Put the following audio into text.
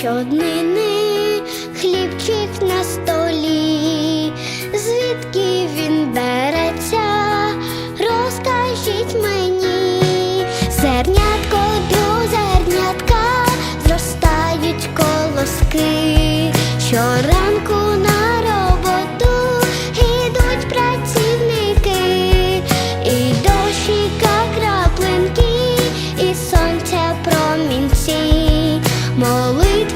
ціни, хлібчик на столі, звідки він береться, розкажіть мені, зернятко до зернятка зростають колоски, щоранку